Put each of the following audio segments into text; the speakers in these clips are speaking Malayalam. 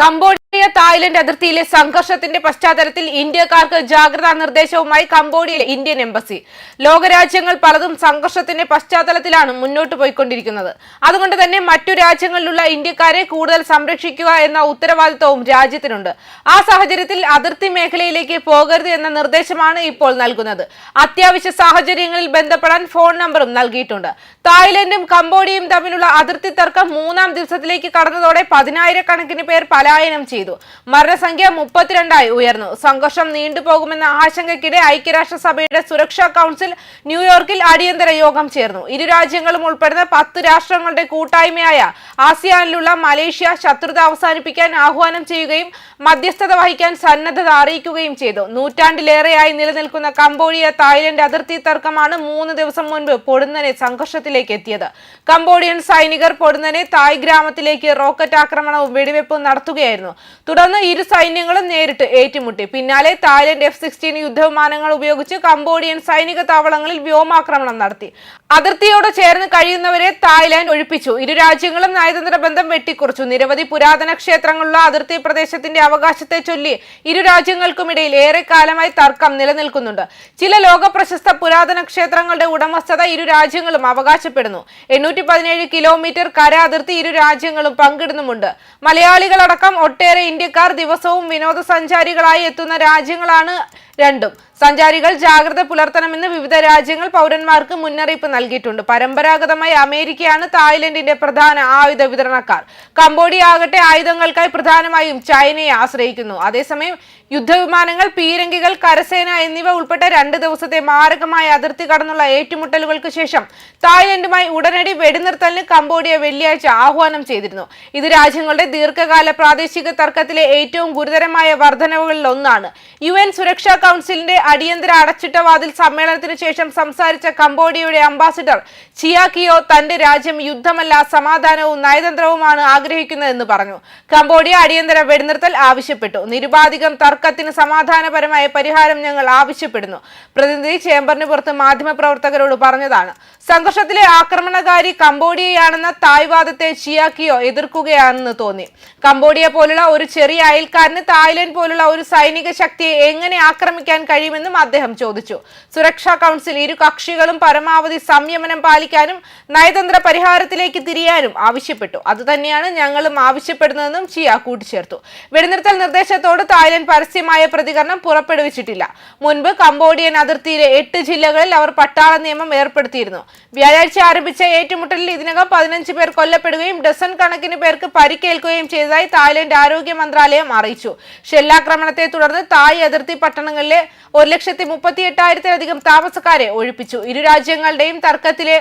Camboya. കംബോഡിയ തായ്ലൻഡ് അതിർത്തിയിലെ സംഘർഷത്തിന്റെ പശ്ചാത്തലത്തിൽ ഇന്ത്യക്കാർക്ക് ജാഗ്രതാ നിർദ്ദേശവുമായി കംബോഡിയയിലെ ഇന്ത്യൻ എംബസി. ലോകരാജ്യങ്ങൾ പലതും സംഘർഷത്തിന്റെ പശ്ചാത്തലത്തിലാണ് മുന്നോട്ട് പോയിക്കൊണ്ടിരിക്കുന്നത്. അതുകൊണ്ട് തന്നെ മറ്റു രാജ്യങ്ങളിലുള്ള ഇന്ത്യക്കാരെ കൂടുതൽ സംരക്ഷിക്കുക എന്ന ഉത്തരവാദിത്വവും രാജ്യത്തിനുണ്ട്. ആ സാഹചര്യത്തിൽ അതിർത്തി മേഖലയിലേക്ക് പോകരുത് എന്ന നിർദ്ദേശമാണ് ഇപ്പോൾ നൽകുന്നത്. അത്യാവശ്യ സാഹചര്യങ്ങളിൽ ബന്ധപ്പെടാൻ ഫോൺ നമ്പറും നൽകിയിട്ടുണ്ട്. തായ്ലൻഡും കംബോഡിയയും തമ്മിലുള്ള അതിർത്തി തർക്കം മൂന്നാം ദിവസത്തിലേക്ക് കടന്നതോടെ പതിനായിരക്കണക്കിന് പേർ പലായനം ചെയ്തു. മരണസംഖ്യ മുപ്പത്തിരണ്ടായി ഉയർന്നു. സംഘർഷം നീണ്ടുപോകുമെന്ന ആശങ്കയ്ക്കിടെ ഐക്യരാഷ്ട്രസഭയുടെ സുരക്ഷാ കൗൺസിൽ ന്യൂയോർക്കിൽ അടിയന്തര യോഗം ചേർന്നു. ഇരു രാജ്യങ്ങളും ഉൾപ്പെടുന്ന പത്ത് രാഷ്ട്രങ്ങളുടെ കൂട്ടായ്മയായ ആസിയാനിലുള്ള മലേഷ്യ ശത്രുത അവസാനിപ്പിക്കാൻ ആഹ്വാനം ചെയ്യുകയും മധ്യസ്ഥത വഹിക്കാൻ സന്നദ്ധത അറിയിക്കുകയും ചെയ്തു. നൂറ്റാണ്ടിലേറെയായി നിലനിൽക്കുന്ന കംബോഡിയ തായ്ലൻഡ് അതിർത്തി തർക്കമാണ് മൂന്ന് ദിവസം മുൻപ് പൊടുന്നനെ സംഘർഷത്തിലേക്ക് എത്തിയത്. കംബോഡിയൻ സൈനികർ പൊടുന്നനെ തായ് ഗ്രാമത്തിലേക്ക് റോക്കറ്റ് ആക്രമണവും വെടിവെപ്പും നടത്തുകയായിരുന്നു. തുടർന്ന് ഇരു സൈന്യങ്ങളും നേരിട്ട് ഏറ്റുമുട്ടി. പിന്നാലെ തായ്ലൻഡ് എഫ് സിക്സ്റ്റീൻ യുദ്ധവിമാനങ്ങൾ ഉപയോഗിച്ച് കംബോഡിയൻ സൈനിക താവളങ്ങളിൽ വ്യോമാക്രമണം നടത്തി. അതിർത്തിയോട് ചേർന്ന് കഴിയുന്നവരെ തായ്ലാന്റ് ഒഴിപ്പിച്ചു. ഇരു രാജ്യങ്ങളും നയതന്ത്ര ബന്ധം വെട്ടിക്കുറച്ചു. നിരവധി പുരാതന ക്ഷേത്രങ്ങളുള്ള അതിർത്തി പ്രദേശത്തിന്റെ അവകാശത്തെ ചൊല്ലി ഇരു രാജ്യങ്ങൾക്കുമിടയിൽ ഏറെക്കാലമായി തർക്കം നിലനിൽക്കുന്നുണ്ട്. ചില ലോക പ്രശസ്ത പുരാതന ക്ഷേത്രങ്ങളുടെ ഉടമസ്ഥത ഇരു രാജ്യങ്ങളും അവകാശപ്പെടുന്നു. എണ്ണൂറ്റി പതിനേഴ് കിലോമീറ്റർ കര അതിർത്തി ഇരു രാജ്യങ്ങളും പങ്കിടുന്നുമുണ്ട്. മലയാളികളടക്കം ഒട്ടേറെ ഇന്ത്യക്കാർ ദിവസവും വിനോദസഞ്ചാരികളായി എത്തുന്ന രാജ്യങ്ങളാണ് രണ്ടും. സഞ്ചാരികൾ ജാഗ്രത പുലർത്തണമെന്ന് വിവിധ രാജ്യങ്ങൾ പൗരന്മാർക്ക് മുന്നറിയിപ്പ് നൽകിയിട്ടുണ്ട്. പരമ്പരാഗതമായി അമേരിക്കയാണ് തായ്ലൻഡിന്റെ പ്രധാന ആയുധ വിതരണക്കാർ. കംബോഡിയ ആകട്ടെ ആയുധങ്ങൾക്കായി പ്രധാനമായും ചൈനയെ ആശ്രയിക്കുന്നു. അതേസമയം യുദ്ധവിമാനങ്ങൾ പീരങ്കികൾ കരസേന എന്നിവ ഉൾപ്പെട്ട രണ്ട് ദിവസത്തെ മാരകമായ അതിർത്തി കടന്നുള്ള ഏറ്റുമുട്ടലുകൾക്ക് ശേഷം തായ്ലൻഡുമായി ഉടനടി വെടിനിർത്തലിന് കംബോഡിയ വെള്ളിയാഴ്ച ആഹ്വാനം ചെയ്തിരുന്നു. ഇത് രാജ്യങ്ങളുടെ ദീർഘകാല പ്രാദേശിക തർക്കത്തിലെ ഏറ്റവും ഗുരുതരമായ വർധനവുകളിൽ ഒന്നാണ് യു എൻ സുരക്ഷാ കൗൺസിലിന്റെ അടിയന്തര അടച്ചിട്ട വാതിൽ സമ്മേളനത്തിന് ശേഷം സംസാരിച്ച കംബോഡിയയുടെ അംബാസിഡർ ചിയാക്കിയോ തന്റെ രാജ്യം യുദ്ധമല്ല സമാധാനവും നയതന്ത്രവുമാണ് ആഗ്രഹിക്കുന്നതെന്ന് പറഞ്ഞു. കംബോഡിയ അടിയന്തര വെടിനിർത്തൽ ആവശ്യപ്പെട്ടു. നിരുപാധികം തർക്കത്തിന് സമാധാനപരമായ പരിഹാരം ഞങ്ങൾ ആവശ്യപ്പെടുന്നു പ്രതിനിധി ചേംബറിന് പുറത്ത് മാധ്യമപ്രവർത്തകരോട് പറഞ്ഞതാണ്. സംഘർഷത്തിലെ ആക്രമണകാരി കംബോഡിയയാണെന്ന തായ്വാദത്തെ ചിയാക്കിയോ എതിർക്കുകയാണെന്ന് തോന്നി. കംബോഡിയ പോലുള്ള ഒരു ചെറിയ അയൽക്കാരന് തായ്ലൻഡ് പോലുള്ള ഒരു സൈനിക ശക്തിയെ എങ്ങനെ ആക്രമിക്കാൻ കഴിയുമെന്നും അദ്ദേഹം ചോദിച്ചു. സുരക്ഷാ കൗൺസിൽ ഇരു കക്ഷികളും പരമാവധി സംയമനം പാലിക്കാനും നയതന്ത്ര പരിഹാരത്തിലേക്ക് തിരിയാനും ആവശ്യപ്പെട്ടു. അതുതന്നെയാണ് ഞങ്ങളും ആവശ്യപ്പെടുന്നതെന്നും ചിയ കൂട്ടിച്ചേർത്തു. വെടിനിർത്തൽ നിർദ്ദേശത്തോട് തായ്ലൻഡ് പരസ്യമായ പ്രതികരണം പുറപ്പെടുവിച്ചിട്ടില്ല. മുൻപ് കംബോഡിയൻ അതിർത്തിയിലെ എട്ട് ജില്ലകളിൽ അവർ പട്ടാള നിയമം ഏർപ്പെടുത്തിയിരുന്നു. വ്യാഴാഴ്ച ആരംഭിച്ച ഏറ്റുമുട്ടലിൽ ഇതിനകം പതിനഞ്ച് പേർ കൊല്ലപ്പെടുകയും ഡസൺ കണക്കിന് പേർക്ക് പരിക്കേൽക്കുകയും ചെയ്തതായി തായ്ലൻഡ് ആരോഗ്യ മന്ത്രാലയം അറിയിച്ചു. ഷെല്ലാക്രമണത്തെ തുടർന്ന് തായ് അതിർത്തി പട്ടണങ്ങളിലെ ഒരു ലക്ഷത്തി മുപ്പത്തി എട്ടായിരത്തിലധികം താമസക്കാരെ ഒഴിപ്പിച്ചു. ഇരു രാജ്യങ്ങളുടെയും തർക്കത്തിലെ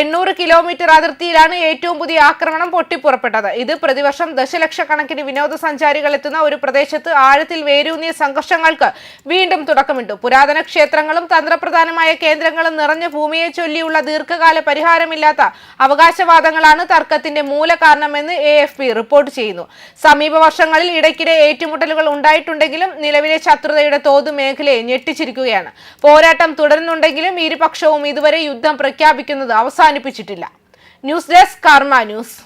എണ്ണൂറ് കിലോമീറ്റർ അതിർത്തിയിലാണ് ഏറ്റവും പുതിയ ആക്രമണം പൊട്ടിപ്പുറപ്പെട്ടത്. ഇത് പ്രതിവർഷം ദശലക്ഷക്കണക്കിന് വിനോദസഞ്ചാരികൾ എത്തുന്ന ഒരു പ്രദേശത്ത് ആഴത്തിൽ വേരൂന്നിയ സംഘർഷങ്ങൾക്ക് വീണ്ടും തുടക്കമിട്ടു. പുരാതന ക്ഷേത്രങ്ങളും തന്ത്രപ്രധാനമായ കേന്ദ്രങ്ങളും നിറഞ്ഞ ഭൂമിയെ ചൊല്ലിയുള്ള ദീർഘകാല പരിഹാരമില്ലാത്ത അവകാശവാദങ്ങളാണ് തർക്കത്തിന്റെ മൂലകാരണമെന്ന് എ എഫ് പി റിപ്പോർട്ട് ചെയ്യുന്നു. സമീപ വർഷങ്ങളിൽ ഇടയ്ക്കിടെ ഏറ്റുമുട്ടലുകൾ ഉണ്ടായിട്ടുണ്ടെങ്കിലും നിലവിലെ ശത്രുതയുടെ തോത് മേഖലയെ ഞെട്ടിച്ചിരിക്കുകയാണ് പോരാട്ടം തുടരുന്നുണ്ടെങ്കിലും ഇരുപക്ഷവും ഇതുവരെ യുദ്ധം പ്രഖ്യാപിക്കുന്നത് അവസാനിപ്പിച്ചിട്ടില്ല. News desk Karma news.